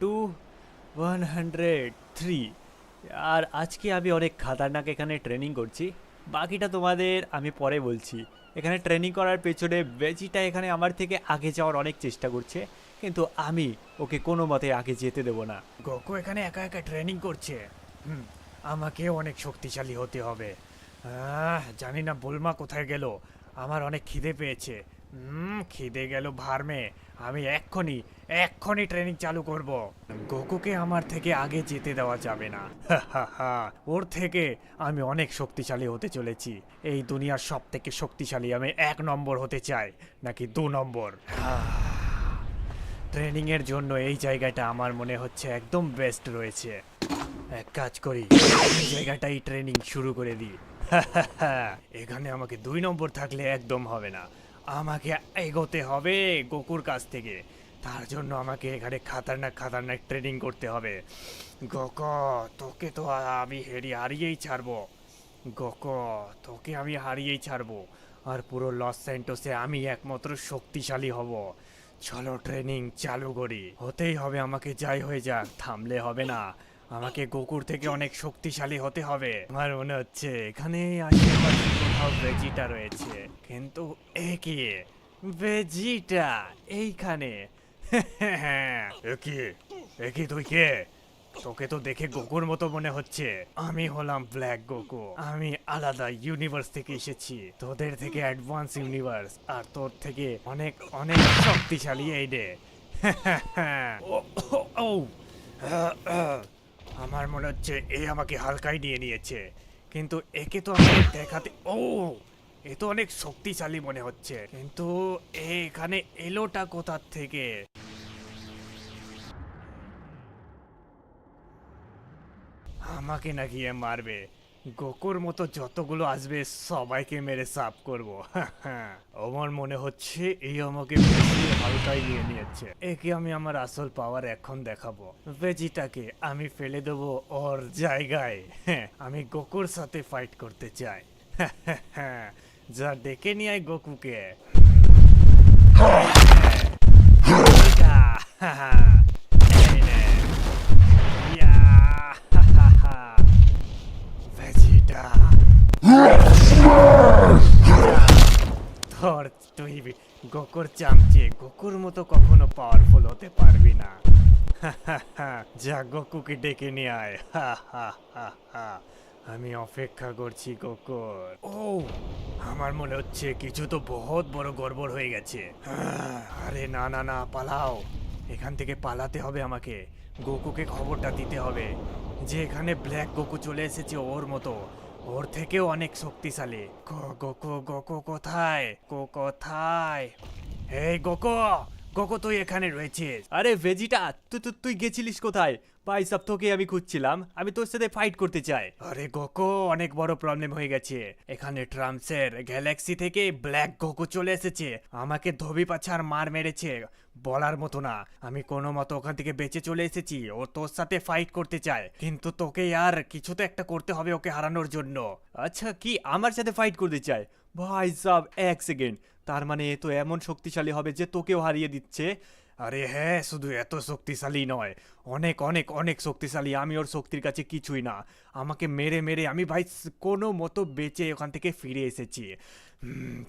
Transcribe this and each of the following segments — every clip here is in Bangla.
টু ওয়ান হান্ড্রেড থ্রি আর আজকে আমি অনেক খাতারনাক এখানে ট্রেনিং করছি। বাকিটা তোমাদের আমি পরে বলছি। এখানে ট্রেনিং করার পেছনে বেজিটা এখানে আমার থেকে আগে যাওয়ার অনেক চেষ্টা করছে। কিন্তু আমি ওকে কোনো মতে আগে যেতে দেবো না। গোকু এখানে একা একা ট্রেনিং করছে। হুম, আমাকে অনেক শক্তিশালী হতে হবে। জানি না বুলমা কোথায় গেল। আমার অনেক খিদে পেয়েছে। হুম, খিদে গেল ভার্মে। আমি এক্ষুনি এক্ষুনি ট্রেনিং চালু করব। গোকুকে আমার থেকে আগে যেতে দেওয়া যাবে না। ওর থেকে আমি অনেক শক্তিশালী হতে চলেছি। এই দুনিয়ার সব থেকে শক্তিশালী আমি এক নম্বর হতে চাই, নাকি দু নম্বর? ট্রেনিং এর জন্য এই জায়গাটা আমার মনে হচ্ছে একদম বেস্ট রয়েছে। এক কাজ করি, এই জায়গাটাই ট্রেনিং শুরু করে দিই। এখানে আমাকে দুই নম্বর থাকলে একদম হবে না। আমাকে এগোতে হবে গোকুর কাছ থেকে। তার জন্য আমাকে এখানে খাতারনাক খাতারনাক ট্রেনিং করতে হবে। গোক, তোকে তো আমি হেরি হারিয়েই ছাড়বো। গোক, তোকে আমি হারিয়েই ছাড়বো। আর পুরো লস সেন্টোসে আমি একমাত্র শক্তিশালী হব। চলো ট্রেনিং চালু করি। হতেই হবে আমাকে যাই হয়ে যাক, থামলে হবে না। আমাকে গোকুর থেকে অনেক শক্তিশালী হতে হবে। আমার মনে হচ্ছে এখানে আশেপাশে কোথাও ভেজিটা রয়েছে। কিন্তু এ কি? ভেজিটা এইখানে। এ কি? এ কি তুই কে? তোকে তো দেখে গোকুর মতো মনে হচ্ছে। আমি হলাম ব্ল্যাক গোকু। আমি আলাদা ইউনিভার্স থেকে এসেছি। তোদের থেকে অ্যাডভান্স ইউনিভার্স আর তোর থেকে অনেক অনেক শক্তিশালী এই রে। আমার মনে হচ্ছে এ আমাকে হালকাই নিয়ে নিয়েছে। কিন্তু একে তো আমাকে দেখাতে ও, এ তো অনেক শক্তিশালী মনে হচ্ছে। কিন্তু এখানে এলোটা কোথার থেকে? আমাকে নাকি মারবে। গোকুর মতো যতগুলো আসবে সবাইকে মেরে সাফ করব। আমার মনে হচ্ছে এই আমাকে বেশি হালকাই নিয়ে নিয়েছে। একে আমি আমার আসল পাওয়ার এখন দেখাবো। ভেজিটাকে আমি ফেলে দেবো ওর জায়গায়। হ্যাঁ, আমি গোকুর সাথে ফাইট করতে চাই। যা ডেকে নিয়ে আয় গোকুকে। ইয়া, ভেজিটা ধর, তুই গোকুর চামচে গোকুর মতো কখনো পাওয়ারফুল হতে পারবি না। যা গোকুকে ডেকে নিয়ে আয়। আমি অপেক্ষা করছি গোকুর। ও, আমার মনে হচ্ছে কিছু তো বহুত বড় গড়বড় হয়ে গেছে। আরে না না না, পালাও। এখান থেকে পালাতে হবে আমাকে। গোকুকে খবরটা দিতে হবে। যে এখানে ব্ল্যাক গোকু চলে এসেছে ওর মতো। ওর থেকেও অনেক শক্তিশালী। গোকো গোকো কোথায়? গো, কোথায়? হে গোকো গোকো, তুই এখানে রয়েছিস। আরে, ভেজিটা তুই তুই গেছিলিস কোথায়? ভাই সব তোকে আমি খুঁজছিলাম আমি তোর সাথে ফাইট করতে চাই। আরে গোকো অনেক বড় প্রবলেম হয়ে গেছে। এখানে ট্রাম্পসের গ্যালাক্সি থেকে ব্ল্যাক গোকু চলে এসেছে। আমাকে ধোবি পাছার মার মেরেছে। বলার মতো না আমি কোনো মতো ওখান থেকে বেঁচে চলে এসেছি। ও তোর সাথে ফাইট করতে চায়। কিন্তু তোকে আর কিছু তো একটা করতে হবে ওকে হারানোর জন্য। আচ্ছা কি আমার সাথে ফাইট করতে চায়? ভাই সাব এক সেকেন্ড তার মানে এ তো এমন শক্তিশালী হবে যে তোকেও হারিয়ে দিচ্ছে। আরে হ্যাঁ শুধু এত শক্তিশালী নয়। অনেক অনেক অনেক শক্তিশালী। আমি ওর শক্তির কাছে কিছুই না। আমাকে মেরে মেরে আমি ভাই কোনো মতো বেঁচে ওখান থেকে ফিরে এসেছি।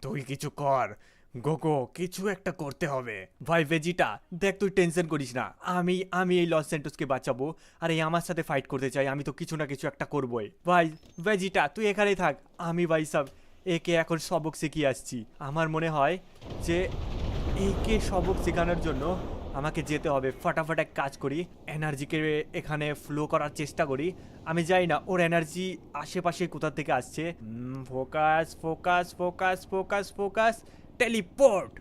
তুই কিছু কর। গোগো, কিছু একটা করতে হবে। ভাই, ভেজিটা, দেখ তুই টেনশন করিস না। আমি আমি এই লস সেন্টোসকে বাঁচাবো। আর, এই আমার সাথে ফাইট করতে চাই। আমি তো কিছু না কিছু একটা করবোই। ভাই, ভেজিটা, তুই এখানেই থাক। আমি ভাই সব, একে এখন সবক শিখিয়ে আসছি। আমার মনে হয় যে একে সবক শেখানোর জন্য আমাকে যেতে হবে। ফটাফট এক কাজ করি। এনার্জিকে এখানে ফ্লো করার চেষ্টা করি। আমি যাই না, ওর এনার্জি আশেপাশে কোথা থেকে আসছে? Focus focus focus focus focus teleport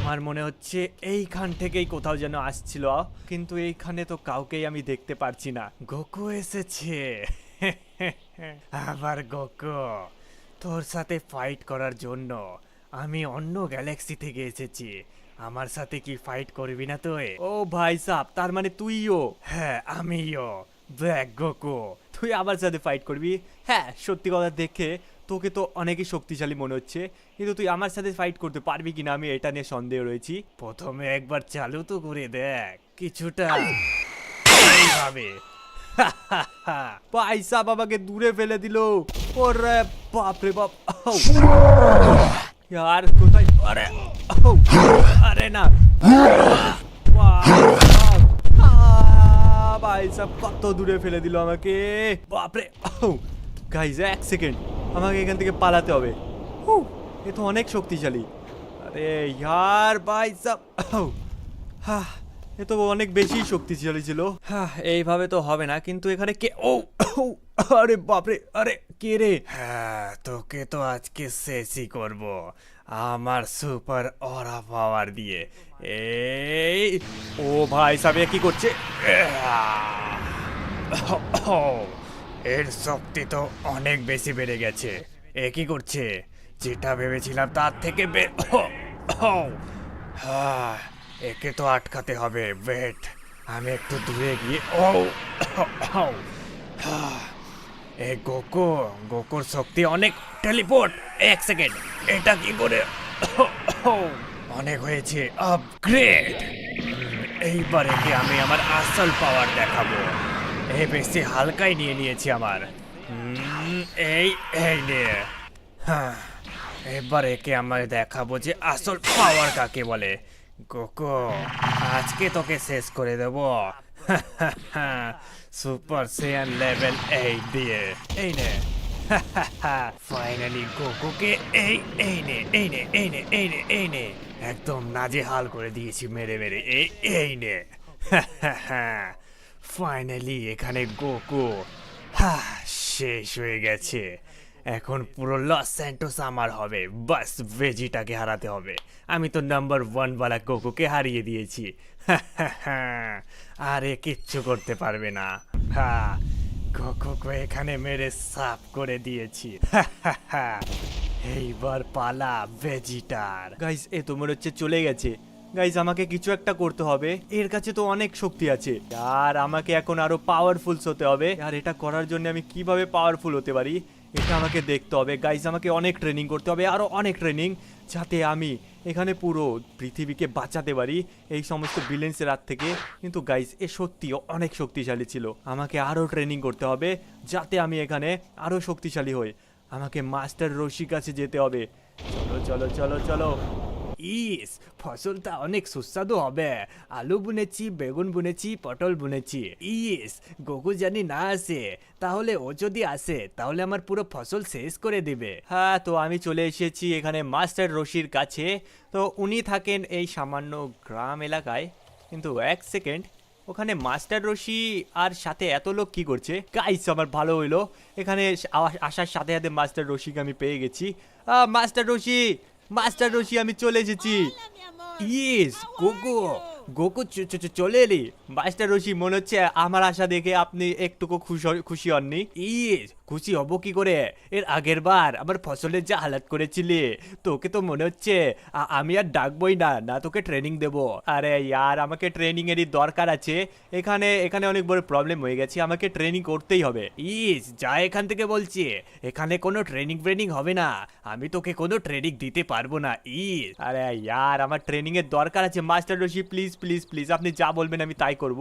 আমার মনে হচ্ছে এইখান থেকেই কোথাও যেন আসছিল। কিন্তু এইখানে তো কাউকেই আমি দেখতে পারছি না। গোকু এসেছে। আবার গোকু, তোর সাথে ফাইট করার জন্য। আমি অন্য গ্যালাক্সি থেকে এসেছি। আমার সাথে কি ফাইট করবি না তুই? ও ভাই সাহ তার মানে তুইও? হ্যাঁ আমিও। Black Goku. তুই আমার সাথে ফাইট করবি? হ্যাঁ সত্যি কথা দেখে তোকে তো অনেকই শক্তিশালী মনে হচ্ছে। কিন্তু তুই আমার সাথে ফাইট করতে পারবি কিনা আমি এটা নিয়ে সন্দেহ রয়েছি। প্রথমে একবার চালু তো করে দেখ, কিছুটা এইভাবে। পয়সা বাবাকে দূরে ফেলে দিল। ওরে বাপ। রে বাপ ইয়ার কোথায় আরে! আরে না পয়সা কত দূরে ফেলে দিল আমাকে বাপরে গাইজ এক সেকেন্ড আমাকে এখান থেকে পালাতে হবে হুঁ, এ তো অনেক শক্তিশালী আরে ইয়ার ভাই সাব হা এ তো অনেক বেশি শক্তিশালী ছিল হ্যাঁ এইভাবে তো হবে না কিন্তু এখানে কে ও, আরে বাপরে আরে কে রে? হ্যাঁ তোকে তো আজকে শেষই করব। আমার সুপার অরা পাওয়ার দিয়ে। এই ও ভাই সাবে কি করছে? এর শক্তি তো অনেক বেশি বেড়ে গেছে। এ কি করছে? যেটা ভেবেছিলাম তার থেকে হ্যাঁ, একে তো আটকাতে হবে। ওয়েট আমি একটু দূরে গিয়ে ও হ্যাঁ, এ গোকো, গোকুর শক্তি অনেক টেলিপোর্ট। এক সেকেন্ড, এটা কি করে? অনেক হয়েছে আপগ্রেড এইবারে কি আমি আমার আসল পাওয়ার দেখাবো। এই বেশি হালকাই নিয়ে নিয়েছি আমার। এই এই নে। হ্যাঁ এবার একে আমার দেখাবো যে আসল পাওয়ার কাকে বলে। কোকো আজকে তোকে শেষ করে দেব। সুপার সেয়ান লেভেল এইট দিয়ে এই নে ফাইনালি গোকুকে এই এই নে এই নে এই নে এই নে এই নে একদম নাজে হাল করে দিয়েছি মেরে মেরে এই এই নে ফাইনালি এখানে গোকু শেষ হয়ে গেছে এখন পুরো লস স্যান্টোস আমার হবে বাস ভেজিটাকে হারাতে হবে আমি তো নাম্বার ওয়ান বালা কোকুকে হারিয়ে দিয়েছি আরে কিচ্ছু করতে পারবে না হ্যাঁ কোকুকে এখানে মেরে সাফ করে দিয়েছি। এইবার পালা ভেজিটার। গাইস, এ তো হচ্ছে চলে গেছে। গাইস, আমাকে কিছু একটা করতে হবে। এর কাছে তো অনেক শক্তি আছে। আর আমাকে এখন আরও পাওয়ারফুল হতে হবে। আর এটা করার জন্য আমি কীভাবে পাওয়ারফুল হতে পারি? এটা আমাকে দেখতে হবে। গাইস, আমাকে অনেক ট্রেনিং করতে হবে। আরও অনেক ট্রেনিং যাতে আমি এখানে পুরো পৃথিবীকে বাঁচাতে পারি। এই সমস্ত ভিলেন্সের হাত থেকে কিন্তু গাইস এ সত্যি অনেক শক্তিশালী ছিল। আমাকে আরও ট্রেনিং করতে হবে যাতে আমি এখানে আরও শক্তিশালী হই। আমাকে মাস্টার রশির কাছে যেতে হবে। চলো চলো চলো চলো। ইস, ফসলটা অনেক সুস্বাদু হবে। আলু বুনেছি, বেগুন বুনেছি, পটল বুনেছি। ইস গোকু জানি না আসে। তাহলে ও যদি আসে, তাহলে আমার পুরো ফসল শেষ করে দেবে। হ্যাঁ তো আমি চলে এসেছি এখানে মাস্টার রশির কাছে। তো উনি থাকেন এই সামান্য গ্রাম এলাকায়। কিন্তু এক সেকেন্ড, ওখানে মাস্টার রশি আর সাথে এত লোক কি করছে? গাইস, আমার ভালো হইল। এখানে আসার সাথে সাথে মাস্টার রশিকে আমি পেয়ে গেছি। মাস্টার রশি! মাস্টার রশি, আমি চলে এসেছি। ইয়েস গোকু গোকু চলে এলি। মাস্টার রশি, মনে হচ্ছে আমার আশা দেখে আপনি একটুকু খুশি খুশি হননি। ইস খুশি হব কি করে? এর আগের বার আমার ফসলের যা হালাত করেছিলি, তোকে তো মনে হচ্ছে আমি আর ডাকবই না না তোকে ট্রেনিং দেবো। আরে ইয়ার, আমাকে ট্রেনিং এরই দরকার আছে। এখানে এখানে অনেক বড় প্রবলেম হয়ে গেছে, আমাকে ট্রেনিং করতেই হবে। ইস, যা এখান থেকে বলছি, এখানে কোনো ট্রেনিং ফ্রেনিং হবে না। আমি তোকে কোনো ট্রেনিং দিতে পারব না, ইস। আরে ইয়ার, আমার ট্রেনিং এর দরকার আছে মাস্টার রশি প্লিজ প্লিজ প্লিজ আপনি যা বলবেন আমি তাই করব।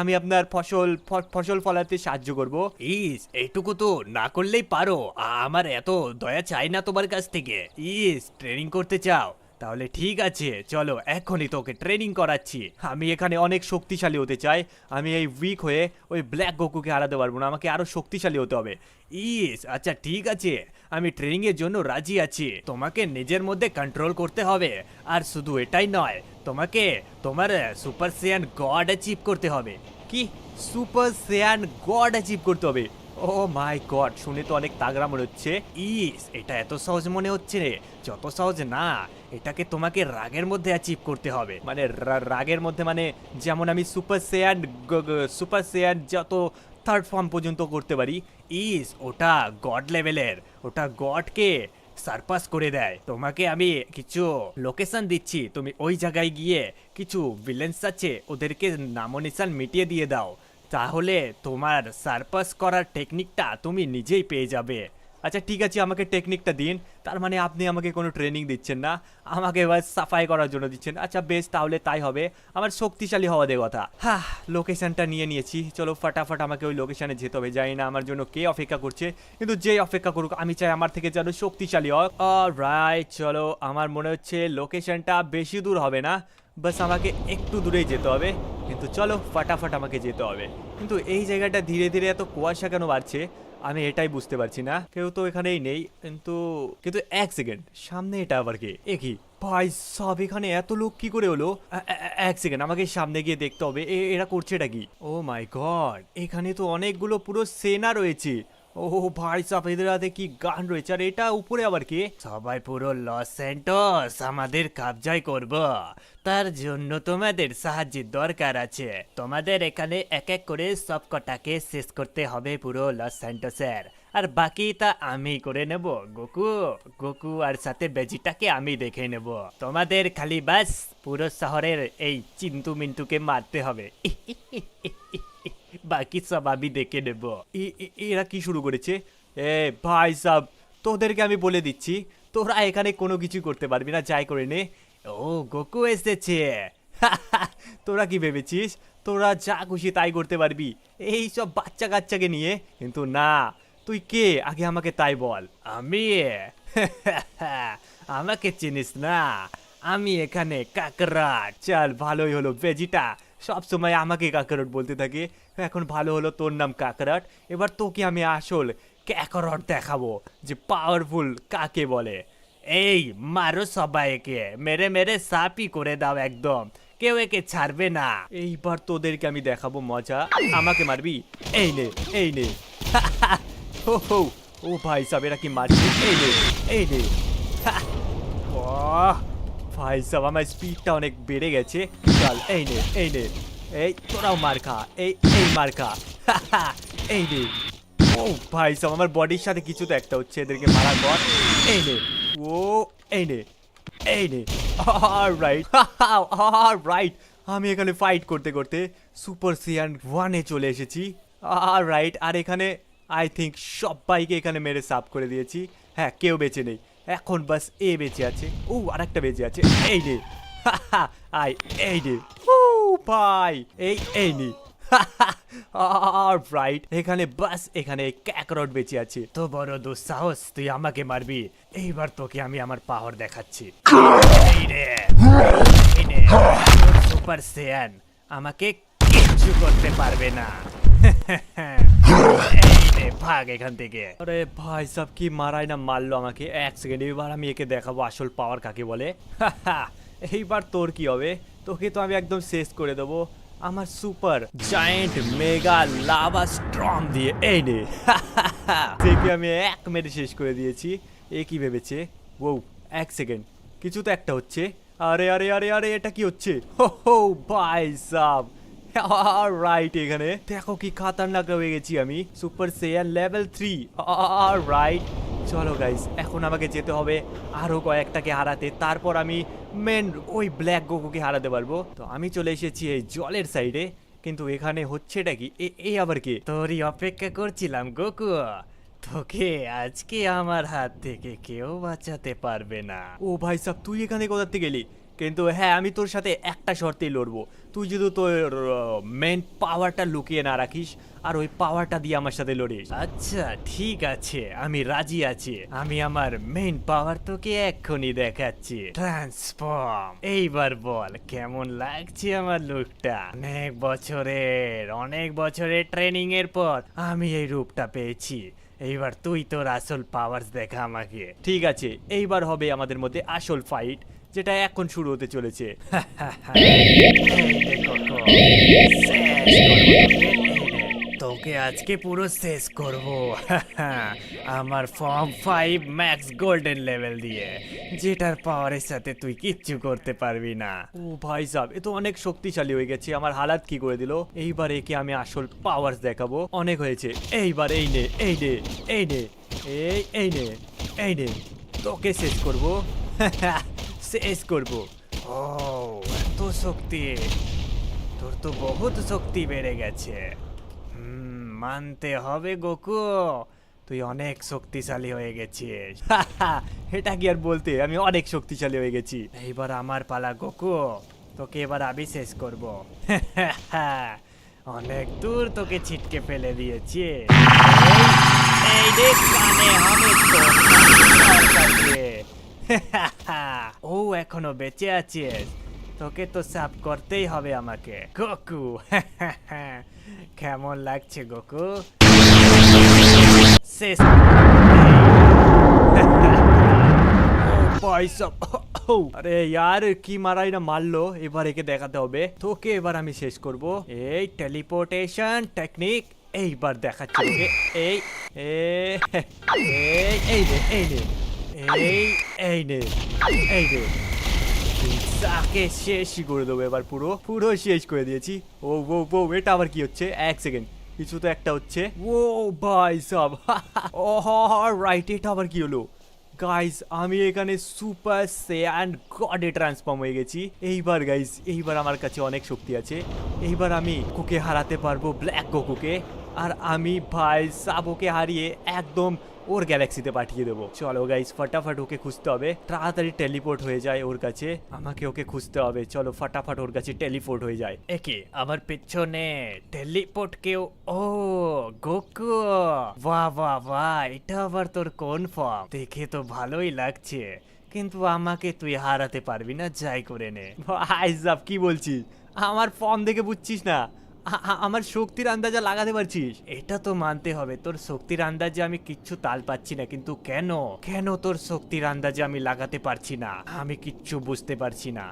আমি আপনার ফসল ফসল ফলাতে সাহায্য করব। ইস এইটুকু তো না করলেই পারো। আমার এত দয়া চাই না তোমার কাছ থেকে। ইস ট্রেনিং করতে চাও। তাহলে ঠিক আছে, চলো এখনই তোকে ট্রেনিং করাচ্ছি। আমি এখানে অনেক শক্তিশালী হতে চাই। আমি এই উইক হয়ে ওই ব্ল্যাক গোকুকে হারাতে পারব না। আমাকে আরও শক্তিশালী হতে হবে। ইস আচ্ছা ঠিক আছে। আমি ট্রেনিংয়ের জন্য রাজি আছি। তোমাকে নিজের মধ্যে কন্ট্রোল করতে হবে। আর শুধু এটাই নয়, তোমাকে তোমার সুপার সিয়ান গড অ্যাচিভ করতে হবে। কি? সুপার সেয়ান গড অ্যাচিভ করতে হবে। ও মাই গড শুনে তো অনেক তাগড়া মনে হচ্ছে। ইস, এটা এত সহজ মনে হচ্ছে রে। যত সহজ না, এটাকে তোমাকে রাগের মধ্যে অ্যাচিভ করতে হবে। মানে রাগের মধ্যে মানে যেমন আমি সুপার সেয়ান সুপার সেয়ান যত থার্ড ফর্ম পর্যন্ত করতে পারি, ইস, ওটা গড লেভেলের ওটা গডকে সারপাস করে দেয়। তোমাকে আমি কিছু লোকেশন দিচ্ছি, তুমি ওই জায়গায় গিয়ে কিছু ভিলেন্স আছে, ওদেরকে নামনিশান মিটিয়ে দিয়ে দাও। তাহলে তোমার সারপাস করার টেকনিকটা তুমি নিজেই পেয়ে যাবে। আচ্ছা ঠিক আছে, আমাকে টেকনিকটা দিন। তার মানে আপনি আমাকে কোনো ট্রেনিং দিচ্ছেন না। আমাকে বাস সাফাই করার জন্য দিচ্ছেন। আচ্ছা বেশ, তাহলে তাই হবে। আমার শক্তিশালী হওয়া দে কথা। হ্যাঁ লোকেশনটা নিয়ে নিয়েছি। চলো, ফাটাফাট আমাকে ওই লোকেশানে যেতে হবে। জানি না আমার জন্য কে অপেক্ষা করছে, কিন্তু যে অপেক্ষা করুক, আমি চাই আমার থেকে যেন শক্তিশালী হোক। রাইট চলো, আমার মনে হচ্ছে লোকেশনটা বেশি দূর হবে না। বাস, আমাকে একটু দূরেই যেতে হবে। কিন্তু চলো ফাটাফাট আমাকে যেতে হবে। কিন্তু এই জায়গাটা ধীরে ধীরে এত কুয়াশা কেন বাড়ছে? আমি এটাই বুঝতে পারছি না। কেউ তো এখানেই নেই, কিন্তু কিন্তু এক সেকেন্ড, সামনে এটা আবার কি? একই ভাই সব, এখানে এত লোক কি করে হলো? এ- এ- এক সেকেন্ড, আমাকে সামনে গিয়ে দেখতে হবে। এ- এরা করছে এটা কি? ও মাই গড, এখানে তো অনেকগুলো পুরো সেনা রয়েছে। ও ভাই সাপ এদের কি গান রয়েছে? আর এটা উপরে আবার কি? সবাই পুরো লস স্যান্টোস আমাদের কবজায় করব। তার জন্য তোমাদের সাহায্যের দরকার আছে। তোমাদের এখানে এক এক করে সব কটাকে শেষ করতে হবে পুরো লস স্যান্টোসের আর বাকিটা আমি করে নেব, গোকু। গোকু আর সাথে বেজিটাকে আমি দেখে নেব। তোমাদের খালি বাস, পুরো শহরের এই চিন্তু মিন্টুকে মারতে হবে। বাকি সব আমি দেখে নেব। এরা কি শুরু করেছে? এ, ভাই সাব, তোদেরকে আমি বলে দিচ্ছি, তোরা এখানে কোনো কিছু করতে পারবি না, যাই করে নে। ও, গোকু এসেছে। তোরা কি ভেবেছিস? তোরা যা খুশি তাই করতে পারবি। এই সব বাচ্চা কাচ্চাকে নিয়ে। কিন্তু না, তুই কে? আগে আমাকে তাই বল। আমি? আমাকে চিনিস না? আমি এখানে কাকরাট চল, ভালোই হলো, ভেজিটা। সব সময় আমাকে কাকরট বলতে থাকে, এখন ভালো হলো তোর নাম কাকরট, এবার তোকে আমি আসল ক্যাকরট দেখাবো, যে পাওয়ারফুল কাকে বলে। এই, মারো সবাইকে, মেরে মেরে সাপই করে দাও একদম, কেউ একে ছাড়বে না। এইবার তোদেরকে আমি দেখাবো, মজা, আমাকে মারবি? এই নে এই নে। ও ও ভাই সাহেব, এরা কি মারছে? এই নে এই নে। বাহ ভাই সাহেব আমার স্পিডটা অনেক বেড়ে গেছে। চল, এই নে এই নে। এই, তোরাও মার খা। এই এই মার খা। এই নে। ও ভাই সাহেব আমার বডির সাথে কিছু তো একটা হচ্ছে, এদেরকে মারার পর। এই নে। ও, এই নে। এই নে। রাইট রাইট আমি এখানে ফাইট করতে করতে সুপার সিয়ান ওয়ানে চলে এসেছি। আর রাইট আর এখানে আই থিঙ্ক সবাইকে এখানে মেরে সাফ করে দিয়েছি। হ্যাঁ কেউ বেঁচে নেই। এখন বাস এ বেঁচে আছে। ও, আরেকটা বেঁচে আছে। এই নে। আই এই নে। ও ভাই, এই এই নে। রাইট এখানে বাস, এখানে ক্যাকরট বেঁচে আছে। তো বড় দুঃসাহস, তুই আমাকে মারবি। এইবার তোকে আমি আমার পাওয়ার দেখাচ্ছি। এই রে এই নে। সুপার সেয়ান আমাকে কিচ্ছু করতে পারবে না। ভাগ এখান থেকে। আরে ভাই, সব কি মারাই না মারলো আমাকে? এক সেকেন্ড এবার আমি একে দেখাবো আসল পাওয়ার কাকে বলে। এইবার তোর কি হবে? তোকে তো আমি একদম শেষ করে দেবো। আমার super giant mega lava strong দিয়ে এই নে। দেখে আমি এক মেরে শেষ করে দিয়েছি। এ কি ভেবেছে? ও এক সেকেন্ড কিছু তো একটা হচ্ছে। আরে আরে আরে আরে, এটা কি হচ্ছে? হো হো ভাই সাব। রাইট এখানে। দেখো কি খাতারনাক হয়ে গেছি আমি। Super saiyan level three right চলো গাইস এখন আমাকে যেতে হবে আরও কয়েকটাকে হারাতে। তারপর আমি মেন ওই ব্ল্যাক গোকুকে হারাতে পারব। তো আমি চলে এসেছি এই জলের সাইডে কিন্তু এখানে হচ্ছেটা কি? এই আবার কি? তোরই অপেক্ষা করছিলাম গোকু তোকে আজকে আমার হাত থেকে কেউ বাঁচাতে পারবে না। ও ভাই সাহ তুই এখানে কোথা থেকে গেলি কিন্তু হ্যাঁ আমি তোর সাথে একটা শর্তেই লড়বো। তুই যদি তোর মেন পাওয়ারটা লুকিয়ে না রাখিস, আর ওই পাওয়ারটা দিয়ে আমার সাথে লড়িস। আচ্ছা ঠিক আছে, আমি রাজি আছি। আমি আমার মেন পাওয়ার তোকে এক্ষুনি দেখাচ্ছি। ট্রান্সফর্ম এইবার বল, কেমন লাগছে আমার লুকটা অনেক বছরের অনেক বছরের ট্রেনিং এর পর আমি এই রূপটা পেয়েছি। এইবার তুই তোর আসল পাওয়ার দেখা আমাকে। ঠিক আছে, এইবার হবে আমাদের মধ্যে আসল ফাইট যেটা এখন শুরু হতে চলেছে। তোকে, এই নে। তোকে আজকে পুরো শেষ করব। আমার form five max golden level দিয়ে যেটার পাওয়ারের সাথে তুই কিচ্ছু করতে পারবি না। ও ভাই সাহেব এ তো অনেক শক্তিশালী হয়ে গেছে। আমার হালাত কি করে দিল? এইবার একে আমি আসল পাওয়ার দেখাবো। অনেক হয়েছে। এইবার এই নে এই নে এই নে এই এই নে এই নে। তোকে শেষ করব। শেষ করব। ও এত শক্তি। তোর তো বহুত শক্তি বেড়ে গেছে। হুম, মানতে হবে গোকু। তুই অনেক শক্তিশালী হয়ে গেছিস। এটা কি আর বলতে? আমি অনেক শক্তিশালী হয়ে গেছি। এইবার আমার পালা গোকু। তোকে এবার আমি শেষ করব। অনেক দূর তোকে ছিটকে ফেলে দিয়েছি। এই- দেখ কানে আমি তো। ও, এখনও বেঁচে আছিস? তোকে তো সাফ করতেই হবে আমাকে, গোকু। কেমন লাগছে, গোকু? শেষ পয়সা। আরে यार কি মারাই না মারলো? এবার একে দেখাতে হবে। তোকে এবার আমি শেষ করব। এই টেলিপোর্টেশন টেকনিক এইবার দেখাচ্ছি এই এই এই এই নে। এই এই এই তাকে শেষই করে দেবো এবার পুরো পুরো শেষ করে দিয়েছি। ও ও ও হচ্ছে? এক সেকেন্ড। কিছু তো একটা হচ্ছে। ও ভাই হলো? গাইস আমি এখানে সুপার অ্যান্ড গডে ট্রান্সফর্ম হয়ে গেছি। এইবার গাইস এইবার আমার কাছে অনেক শক্তি আছে। এইবার আমি কুকে হারাতে পারব ব্ল্যাক গোকুকে আর আমি ভাই সাবোকে হারিয়ে একদম ওর গ্যালাক্সিতে পাঠিয়ে দেবো। চলো গাইস ফটাফট ওকে খুঁজতে হবে। তাড়াতাড়ি টেলিপোর্ট হয়ে যায় ওর কাছে। আমাকে ওকে খুঁজতে হবে। চলো ফটাফট ওর কাছে টেলিপোর্ট হয়ে যায়। একে, আমার পেছনে টেলিপোর্ট কেউ? ও, গোকু। বাহ বাহ বাহ, এটা আবার তোর কোন ফর্ম দেখে তো ভালোই লাগছে। কিন্তু আমাকে তুই হারাতে পারবি না, যাই করে নে। ভাই সাব, কি বলছিস? আমার ফর্ম দেখে বুঝছিস না। আমার শক্তির আন্দাজা লাগাতে পারছিস? এটা তো মানতে হবে। তোর শক্তির আন্দাজে আমি কিচ্ছু তাল পাচ্ছি না, কিন্তু কেন? কেন তোর শক্তির আন্দাজে আমি লাগাতে পারছি না? আমি কিচ্ছু বুঝতে পারছি না।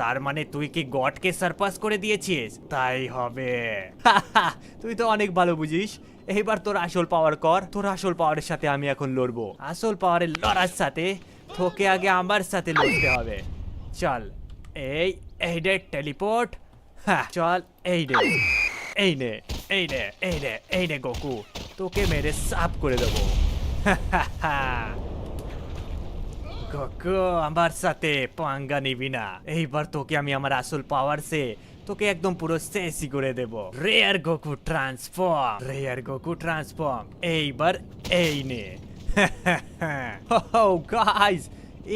তার মানে তুই কি গডকে সারপাস করে দিয়েছিস? তাই হবে। তুই তো অনেক ভালো বুঝিস। এইবার তোর আসল পাওয়ার কর। তোর আসল পাওয়ারের সাথে আমি এখন লড়বো। আসল পাওয়ারের লড়ার সাথে তোকে আগে আমার সাথে লড়তে হবে। চল, এই এই রে টেলিপোর্ট চল, এই রে এই নে, এই রে এই রে এই রে গোকু। তোকে মেরে সাফ করে দেবো। গোকু, আমার সাথে পাঙ্গা নিবি না। এইবার তোকে আমি আমার আসল পাওয়ার সে তোকে একদম পুরো শেষই করে দেব। Rare Goku transform rare Goku transform এইবার এই নে। গাইস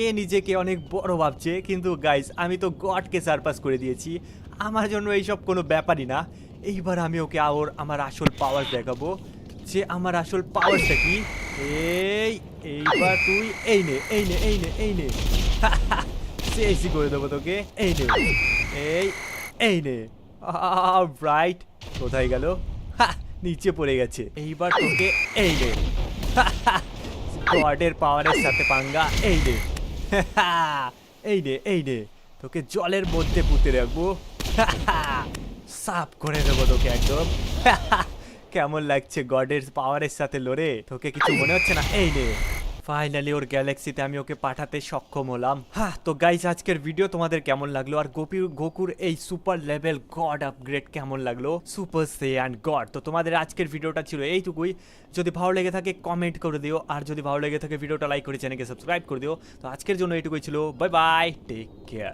এ নিজেকে অনেক বড় ভাবছে, কিন্তু গাইস আমি তো গডকে সারপাস করে দিয়েছি। আমার জন্য এইসব কোনো ব্যাপারই না। এইবার আমি ওকে ওর আমার আসল পাওয়ার দেখাবো। যে আমার আসল পাওয়ারটা কি? এই, এইবার তুই এই নে এই নে এই নে এই নে। শেষই করে দেবো তোকে। এই নে। এই এই নে। ব্রাইট কোথায় গেল? নিচে পড়ে গেছে। এইবার তোকে এই নে। গডের পাওয়ারের সাথে পাঙ্গা, এই নে। এই নে এই নে। তোকে জলের মধ্যে পুঁতে রাখব। সাফ করে দেবো তোকে একদম। কেমন লাগছে গডের পাওয়ারের সাথে লড়ে? তোকে কিছু মনে হচ্ছে না? এই নে। ফাইনালি ওর গ্যালাক্সিতে আমি ওকে পাঠাতে সক্ষম হলাম। হ্যাঁ তো গাইজ আজকের ভিডিও তোমাদের কেমন লাগল? আর গোপি গোকুর এই সুপার লেভেল গড আপগ্রেড কেমন লাগল? সুপার সে অ্যান্ড গড তো তোমাদের আজকের ভিডিওটা ছিল এইটুকুই। যদি ভালো লেগে থাকে কমেন্ট করে দিও। আর যদি ভালো লেগে থাকে ভিডিওটা লাইক করে চ্যানেলকে সাবস্ক্রাইব করে দিও। তো আজকের জন্য এইটুকুই ছিল। Bye bye take care